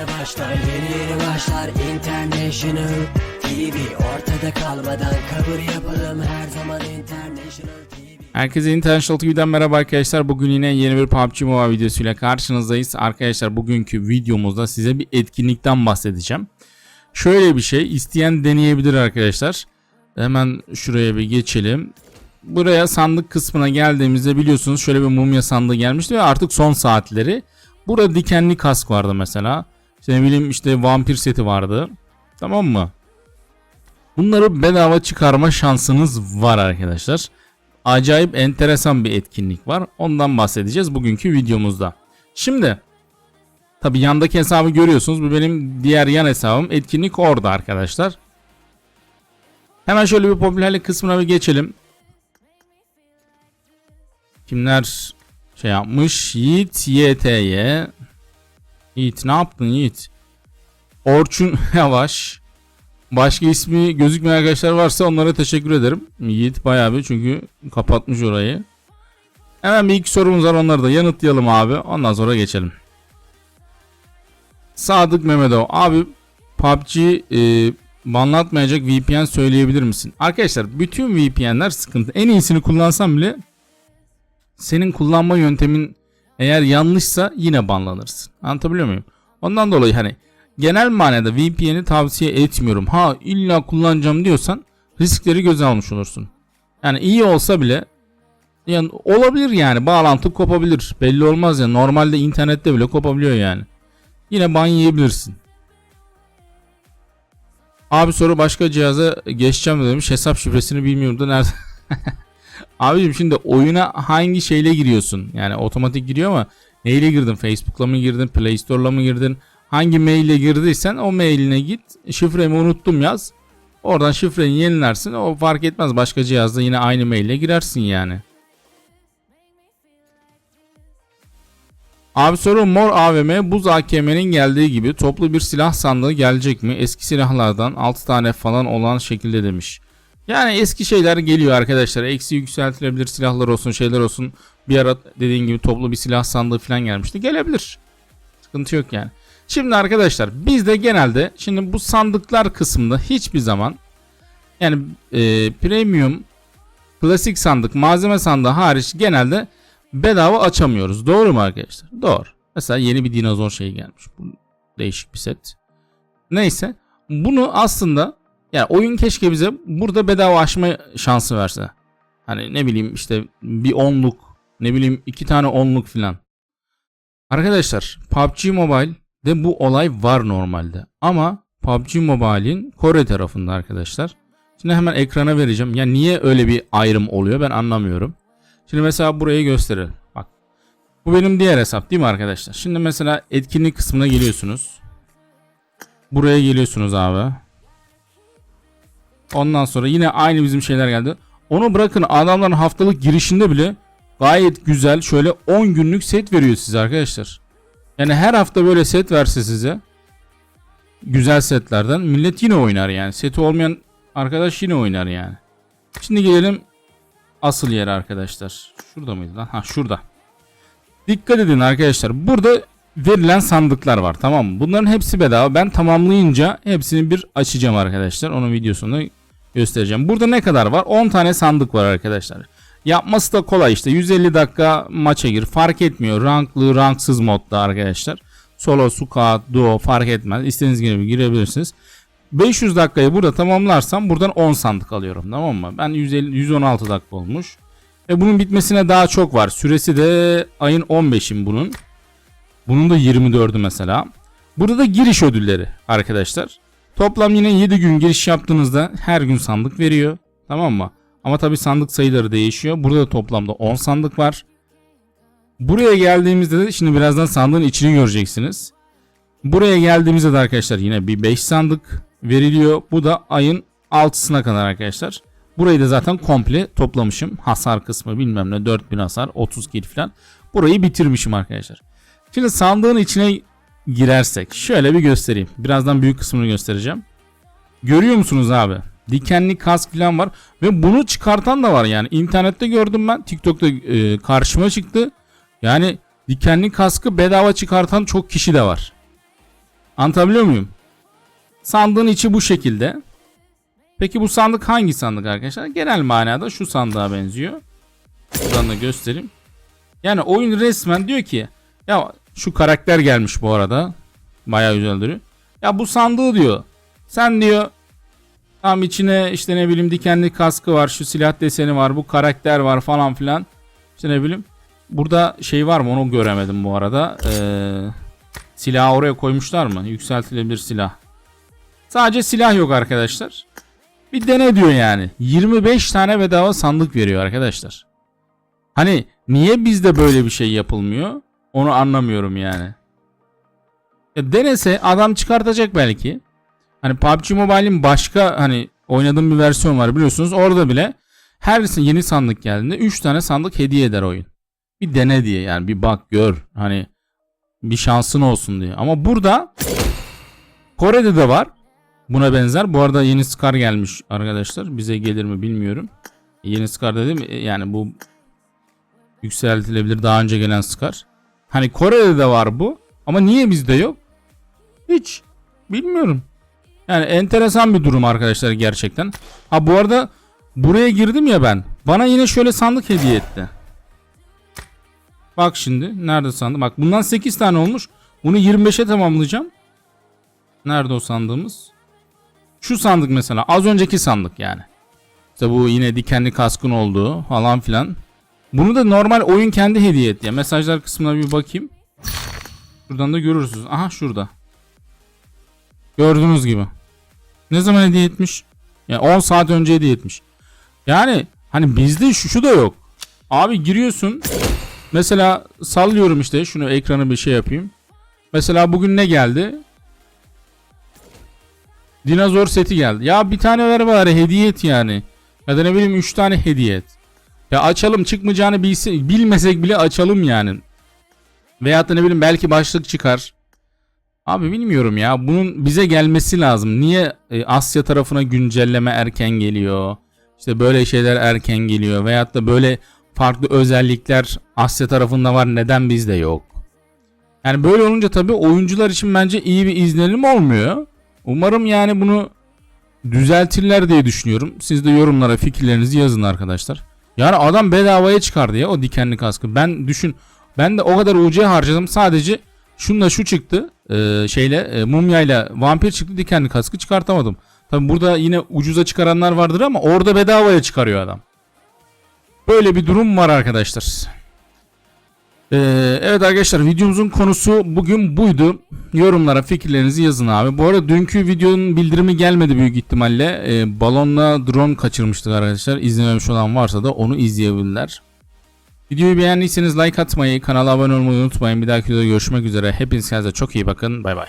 yeni başlar Yeni yeni başlar International TV Ortada kalmadan kabul yapalım Her zaman International TV Herkese International TV'den merhaba arkadaşlar. Bugün yine yeni bir PUBG Mobile videosuyla karşınızdayız. Arkadaşlar bugünkü videomuzda size bir etkinlikten bahsedeceğim. Şöyle bir şey isteyen deneyebilir arkadaşlar. Hemen şuraya bir geçelim. Buraya sandık kısmına geldiğimizde biliyorsunuz şöyle bir mumya sandığı gelmişti ve artık son saatleri. Burada dikenli kask vardı mesela. İşte ne bileyim işte vampir seti vardı. Tamam mı? Bunları bedava çıkarma şansınız var arkadaşlar acayip enteresan bir etkinlik var. Ondan bahsedeceğiz bugünkü videomuzda. Şimdi tabi yandaki hesabı görüyorsunuz. Bu benim diğer yan hesabım. Etkinlik orada arkadaşlar. Hemen şöyle bir popülerlik kısmına bir geçelim. Kimler şey yapmış? Yiğit YTY. Yiğit ne yaptın Yiğit? Orçun Yavaş. Başka ismi gözükmeyen arkadaşlar varsa onlara teşekkür ederim. Yiğit bayağı bir çünkü kapatmış orayı. Hemen bir iki sorumuz var onları da yanıtlayalım abi. Ondan sonra geçelim. Sadık Mehmetov. Abi PUBG e, banlatmayacak VPN söyleyebilir misin? Arkadaşlar bütün VPN'ler sıkıntı. En iyisini kullansam bile senin kullanma yöntemin eğer yanlışsa yine banlanırsın. Anlatabiliyor muyum? Ondan dolayı hani genel manada VPN'i tavsiye etmiyorum. Ha illa kullanacağım diyorsan riskleri göze almış olursun. Yani iyi olsa bile yani olabilir yani bağlantı kopabilir. Belli olmaz ya. Normalde internette bile kopabiliyor yani. Yine ban yiyebilirsin. Abi soru başka cihaza geçeceğim demiş. Hesap şifresini bilmiyorum da nerede? Abicim şimdi oyuna hangi şeyle giriyorsun? Yani otomatik giriyor ama neyle girdin? Facebook'la mı girdin? Play Store'la mı girdin? Hangi maille girdiysen o mailine git. Şifremi unuttum yaz. Oradan şifreni yenilersin. O fark etmez. Başka cihazda yine aynı maille girersin yani. Abi soru mor AVM buz AKM'nin geldiği gibi toplu bir silah sandığı gelecek mi? Eski silahlardan 6 tane falan olan şekilde demiş. Yani eski şeyler geliyor arkadaşlar. Eksi yükseltilebilir silahlar olsun şeyler olsun. Bir ara dediğin gibi toplu bir silah sandığı falan gelmişti. Gelebilir. Sıkıntı yok yani. Şimdi arkadaşlar bizde genelde şimdi bu sandıklar kısmında hiçbir zaman yani e, premium klasik sandık malzeme sandığı hariç genelde bedava açamıyoruz. Doğru mu arkadaşlar? Doğru. Mesela yeni bir dinozor şey gelmiş. Bu değişik bir set. Neyse. Bunu aslında yani oyun keşke bize burada bedava açma şansı verse. Hani ne bileyim işte bir onluk ne bileyim iki tane onluk filan. Arkadaşlar PUBG Mobile de bu olay var normalde. Ama PUBG Mobile'in Kore tarafında arkadaşlar. Şimdi hemen ekrana vereceğim. Ya niye öyle bir ayrım oluyor ben anlamıyorum. Şimdi mesela burayı gösterelim. Bak. Bu benim diğer hesap değil mi arkadaşlar? Şimdi mesela etkinlik kısmına geliyorsunuz. Buraya geliyorsunuz abi. Ondan sonra yine aynı bizim şeyler geldi. Onu bırakın adamların haftalık girişinde bile gayet güzel şöyle 10 günlük set veriyor size arkadaşlar. Yani her hafta böyle set verse size güzel setlerden millet yine oynar yani. Seti olmayan arkadaş yine oynar yani. Şimdi gelelim asıl yere arkadaşlar. Şurada mıydı lan? Ha şurada. Dikkat edin arkadaşlar. Burada verilen sandıklar var tamam mı? Bunların hepsi bedava. Ben tamamlayınca hepsini bir açacağım arkadaşlar. Onun videosunu göstereceğim. Burada ne kadar var? 10 tane sandık var arkadaşlar. Yapması da kolay işte 150 dakika maça gir fark etmiyor ranklı ranksız modda arkadaşlar. Solo, squad, duo fark etmez istediğiniz gibi girebilirsiniz. 500 dakikayı burada tamamlarsam buradan 10 sandık alıyorum tamam mı? Ben 150, 116 dakika olmuş. Ve bunun bitmesine daha çok var. Süresi de ayın 15'im bunun. Bunun da 24'ü mesela. Burada da giriş ödülleri arkadaşlar. Toplam yine 7 gün giriş yaptığınızda her gün sandık veriyor. Tamam mı? Ama tabi sandık sayıları değişiyor. Burada da toplamda 10 sandık var. Buraya geldiğimizde de şimdi birazdan sandığın içini göreceksiniz. Buraya geldiğimizde de arkadaşlar yine bir 5 sandık veriliyor. Bu da ayın 6'sına kadar arkadaşlar. Burayı da zaten komple toplamışım. Hasar kısmı bilmem ne 4000 hasar 30 kill falan. Burayı bitirmişim arkadaşlar. Şimdi sandığın içine girersek şöyle bir göstereyim. Birazdan büyük kısmını göstereceğim. Görüyor musunuz abi? Dikenli kask falan var. Ve bunu çıkartan da var yani. İnternette gördüm ben. TikTok'ta e, karşıma çıktı. Yani dikenli kaskı bedava çıkartan çok kişi de var. Anlatabiliyor muyum? Sandığın içi bu şekilde. Peki bu sandık hangi sandık arkadaşlar? Genel manada şu sandığa benziyor. Buradan da göstereyim. Yani oyun resmen diyor ki ya şu karakter gelmiş bu arada. Bayağı güzel. Ya bu sandığı diyor. Sen diyor tam içine işte ne bileyim dikenli kaskı var, şu silah deseni var, bu karakter var falan filan. İşte ne bileyim. Burada şey var mı onu göremedim bu arada. Ee, silahı oraya koymuşlar mı? Yükseltilebilir silah. Sadece silah yok arkadaşlar. Bir dene diyor yani. 25 tane bedava sandık veriyor arkadaşlar. Hani niye bizde böyle bir şey yapılmıyor? Onu anlamıyorum yani. Ya denese adam çıkartacak belki. Hani PUBG Mobile'in başka hani oynadığım bir versiyon var biliyorsunuz. Orada bile her yeni sandık geldiğinde 3 tane sandık hediye eder oyun. Bir dene diye yani bir bak gör. Hani bir şansın olsun diye. Ama burada Kore'de de var. Buna benzer. Bu arada yeni Scar gelmiş arkadaşlar. Bize gelir mi bilmiyorum. Yeni Scar dedim yani bu yükseltilebilir daha önce gelen Scar. Hani Kore'de de var bu. Ama niye bizde yok? Hiç bilmiyorum. Yani enteresan bir durum arkadaşlar gerçekten. Ha bu arada buraya girdim ya ben. Bana yine şöyle sandık hediye etti. Bak şimdi nerede sandık? Bak bundan 8 tane olmuş. Bunu 25'e tamamlayacağım. Nerede o sandığımız? Şu sandık mesela az önceki sandık yani. İşte bu yine dikenli kaskın olduğu falan filan. Bunu da normal oyun kendi hediye etti. Mesajlar kısmına bir bakayım. Şuradan da görürsünüz. Aha şurada. Gördüğünüz gibi. Ne zaman hediye etmiş? Yani 10 saat önce hediye etmiş. Yani hani bizde şu, şu da yok. Abi giriyorsun. Mesela sallıyorum işte şunu ekranı bir şey yapayım. Mesela bugün ne geldi? Dinozor seti geldi. Ya bir tane ver bari hediye et yani. Ya da ne bileyim 3 tane hediye et. Ya açalım çıkmayacağını bilse, bilmesek bile açalım yani. Veyahut da ne bileyim belki başlık çıkar. Abi bilmiyorum ya. Bunun bize gelmesi lazım. Niye e, Asya tarafına güncelleme erken geliyor? İşte böyle şeyler erken geliyor. Veyahut da böyle farklı özellikler Asya tarafında var. Neden bizde yok? Yani böyle olunca tabii oyuncular için bence iyi bir izlenim olmuyor. Umarım yani bunu düzeltirler diye düşünüyorum. Siz de yorumlara fikirlerinizi yazın arkadaşlar. Yani adam bedavaya çıkardı ya o dikenli kaskı. Ben düşün ben de o kadar UC harcadım sadece şunla şu çıktı e, şeyle e, mumyayla vampir çıktı dikenli kaskı çıkartamadım. Tabi burada yine ucuza çıkaranlar vardır ama orada bedavaya çıkarıyor adam. Böyle bir durum var arkadaşlar. Ee, evet arkadaşlar videomuzun konusu bugün buydu. Yorumlara fikirlerinizi yazın abi. Bu arada dünkü videonun bildirimi gelmedi büyük ihtimalle. Ee, balonla drone kaçırmıştık arkadaşlar. İzlememiş olan varsa da onu izleyebilirler. Videoyu beğendiyseniz like atmayı, kanala abone olmayı unutmayın. Bir dahaki videoda görüşmek üzere. Hepiniz kendinize çok iyi bakın. Bay bay.